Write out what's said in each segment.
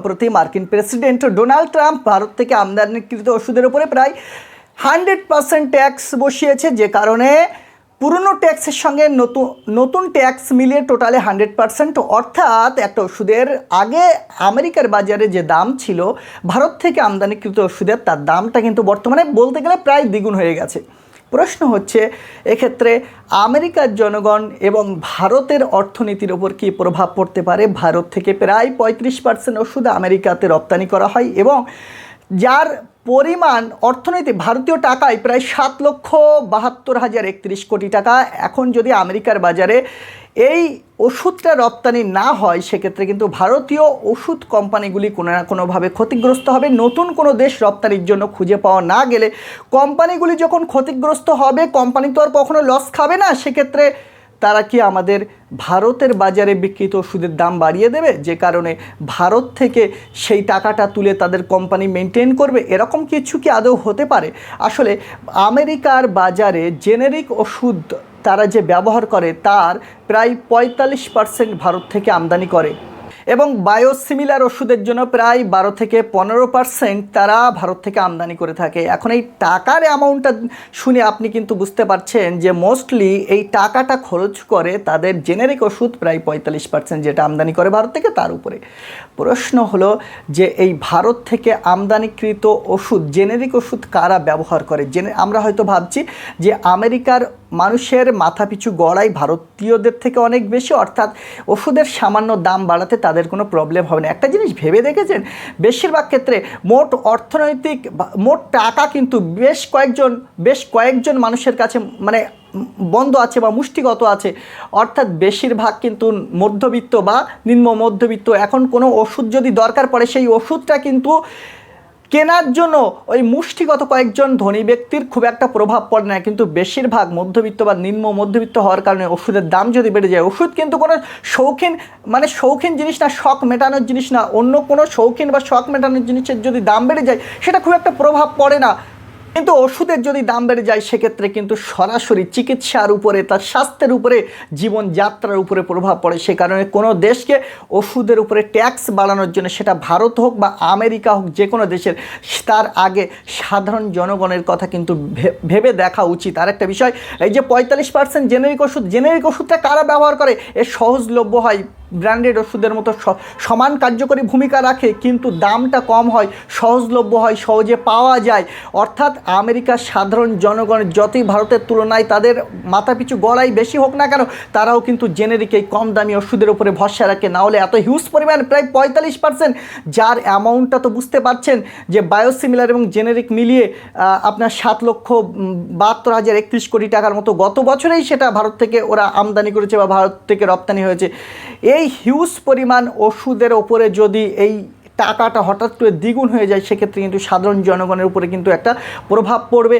সম্প্রতি মার্কিন president Donald Trump Bharat থেকে আমদানিকৃত ওষুধের উপরে প্রায় হান্ড্রেড পার্সেন্ট ট্যাক্স বসিয়েছে, যে কারণে পুরনো ট্যাক্সের সঙ্গে নতুন নতুন ট্যাক্স মিলিয়ে টোটালে হান্ড্রেড পার্সেন্ট, অর্থাৎ একটা ওষুধের আগে আমেরিকার বাজারে যে দাম ছিল, ভারত থেকে আমদানিকৃত ওষুধের তার দামটা কিন্তু বর্তমানে বলতে গেলে প্রায় দ্বিগুণ হয়ে গেছে। প্রশ্ন হচ্ছে, এক্ষেত্রে আমেরিকার জনগণ এবং ভারতের অর্থনীতির ওপর কী প্রভাব পড়তে পারে? ভারত থেকে প্রায় পঁয়ত্রিশ পার্সেন্ট ওষুধ আমেরিকাতে রপ্তানি করা হয় এবং যার পরিমাণ অর্থনীতি ভারতীয় টাকায় প্রায় সাত লক্ষ বাহাত্তর হাজার একত্রিশ কোটি টাকা। এখন যদি আমেরিকার বাজারে এই ওষুধটা রপ্তানি না হয়, সেক্ষেত্রে কিন্তু ভারতীয় ওষুধ কোম্পানিগুলি কোনো না কোনোভাবে ক্ষতিগ্রস্ত হবে। নতুন কোনো দেশ রপ্তানির জন্য খুঁজে পাওয়া না গেলে কোম্পানিগুলি যখন ক্ষতিগ্রস্ত হবে, কোম্পানি তো আর কখনো লস খাবে না। সেক্ষেত্রে তারা কি আমাদের ভারতের বাজারে বিক্রিত ওষুধের দাম বাড়িয়ে দেবে? যে কারণে ভারত থেকে সেই টাকাটা তুলে তাদের কোম্পানি মেনটেন করবে? এরকম কিছু কি আদৌ হতে পারে? আসলে আমেরিকার বাজারে জেনেরিক ওষুধ তারা যে ব্যবহার করে, তার প্রায় পঁয়তাল্লিশ পার্সেন্ট ভারত থেকে আমদানি করে। এবং বায়োসিমিলার ওষুধের জন্য প্রায় বারো থেকে পনেরো পার্সেন্ট তারা ভারত থেকে আমদানি করে থাকে। এখন এই টাকার অ্যামাউন্টটা শুনে আপনি কিন্তু বুঝতে পারছেন যে মোস্টলি এই টাকাটা খরচ করে তাদের জেনেরিক ওষুধ প্রায় পঁয়তাল্লিশ পার্সেন্ট যেটা আমদানি করে ভারত থেকে তার উপরে। প্রশ্ন হলো যে এই ভারত থেকে আমদানিকৃত ওষুধ জেনেরিক ওষুধ কারা ব্যবহার করে? জেনে আমরা হয়তো ভাবছি যে আমেরিকার মানুষের মাথাপিছু গড়াই ভারতীয়দের থেকে অনেক বেশি, অর্থাৎ ওষুধের সামান্য দাম বাড়াতে তাদের কোনো প্রবলেম হবে না। একটা জিনিস ভেবে দেখেছেন? বেশিরভাগ ক্ষেত্রে মোট অর্থনৈতিক মোট টাকা কিন্তু বেশ কয়েকজন বেশ কয়েকজন মানুষের কাছে মানে বন্ধ আছে বা মুষ্টিগত আছে। অর্থাৎ বেশিরভাগ কিন্তু মধ্যবিত্ত বা নিম্ন মধ্যবিত্ত, এখন কোনো ওষুধ যদি দরকার পড়ে, সেই ওষুধটা কিন্তু কেনার জন্য ওই মুষ্টিগত কয়েকজন ধনী ব্যক্তির খুব একটা প্রভাব পড়ে না, কিন্তু বেশিরভাগ মধ্যবিত্ত বা নিম্ন মধ্যবিত্ত হওয়ার কারণে ওষুধের দাম যদি বেড়ে যায়, ওষুধ কিন্তু কোনো শৌখিন মানে শৌখিন জিনিস না, শখ মেটানোর জিনিস না, অন্য কোনো শৌখিন বা শখ মেটানোর জিনিসের যদি দাম বেড়ে যায়, সেটা খুব একটা প্রভাব পড়ে না। কিন্তু ওষুধের যদি দাম বেড়ে যায়, সেক্ষেত্রে কিন্তু সরাসরি চিকিৎসার উপরে, তার স্বাস্থ্যের উপরে, জীবনযাত্রার উপরে প্রভাব পড়ে। সে কারণে কোনো দেশকে ওষুধের উপরে ট্যাক্স বাড়ানোর জন্য, সেটা ভারত হোক বা আমেরিকা হোক, যে কোনো দেশের, তার আগে সাধারণ জনগণের কথা কিন্তু ভেবে দেখা উচিত। আর একটা বিষয়, এই যে পঁয়তাল্লিশ পার্সেন্ট জেনেরিক ওষুধ, জেনেরিক ওষুধটা কারা ব্যবহার করে? এ সহজলভ্য হয় ব্র্যান্ডেড ওষুধের মতো সমান কার্যকরী ভূমিকা রাখে, কিন্তু দামটা কম হয়, সহজলভ্য হয়, সহজে পাওয়া যায়। অর্থাৎ আমেরিকার সাধারণ জনগণ যতই ভারতের তুলনায় তাদের মাথাপিছু গড়াই বেশি হোক না কেন, তারাও কিন্তু জেনেরিক এই কম দামি ওষুধের উপরে ভরসা রাখে। না হলে এত হিউজ পরিমাণ, প্রায় পঁয়তাল্লিশ পার্সেন্ট যার অ্যামাউন্টটা তো বুঝতে পারছেন যে বায়োসিমিলার এবং জেনেরিক মিলিয়ে আপনার সাত লক্ষ বাহাত্তর হাজার একত্রিশ কোটি টাকার মতো গত বছরেই সেটা ভারত থেকে ওরা আমদানি করেছে বা ভারত থেকে রপ্তানি হয়েছে। এই হিউজ পরিমাণ ওষুধের ওপরে যদি এই টাকাটা হঠাৎ করে দ্বিগুণ হয়ে যায়, সেক্ষেত্রে কিন্তু সাধারণ জনগণের উপরে কিন্তু একটা প্রভাব পড়বে।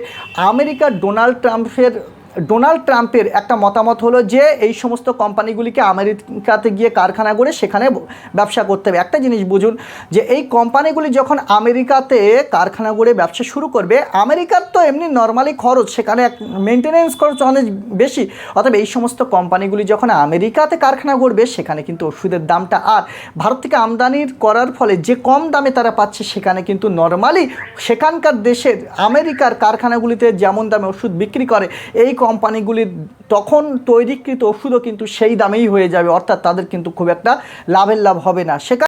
আমেরিকা ডোনাল্ড ট্রাম্পের ডোনাল্ড ট্রাম্পের একটা মতামত হলো যে এই সমস্ত কোম্পানিগুলিকে আমেরিকাতে গিয়ে কারখানা করে সেখানে ব্যবসা করতে হবে। একটা জিনিস বুঝুন, যে এই কোম্পানিগুলি যখন আমেরিকাতে কারখানা গড়ে ব্যবসা শুরু করবে, আমেরিকার তো এমনি নর্মালি খরচ, সেখানে এক মেনটেনেন্স খরচ অনেক বেশি। অতএব এই সমস্ত কোম্পানিগুলি যখন আমেরিকাতে কারখানা গড়বে সেখানে কিন্তু ওষুধের দামটা আর ভারত থেকে আমদানির করার ফলে যে কম দামে তারা পাচ্ছে, সেখানে কিন্তু নর্মালি সেখানকার দেশের আমেরিকার কারখানাগুলিতে যেমন দামে ওষুধ বিক্রি করে, এই কোম্পানিগুলির তখন তৈরিকৃত ওষুধও কিন্তু সেই দামেই হয়ে যাবে, অর্থাৎ তাদের কিন্তু খুব একটা লাভের লাভ হবে না। সেখানে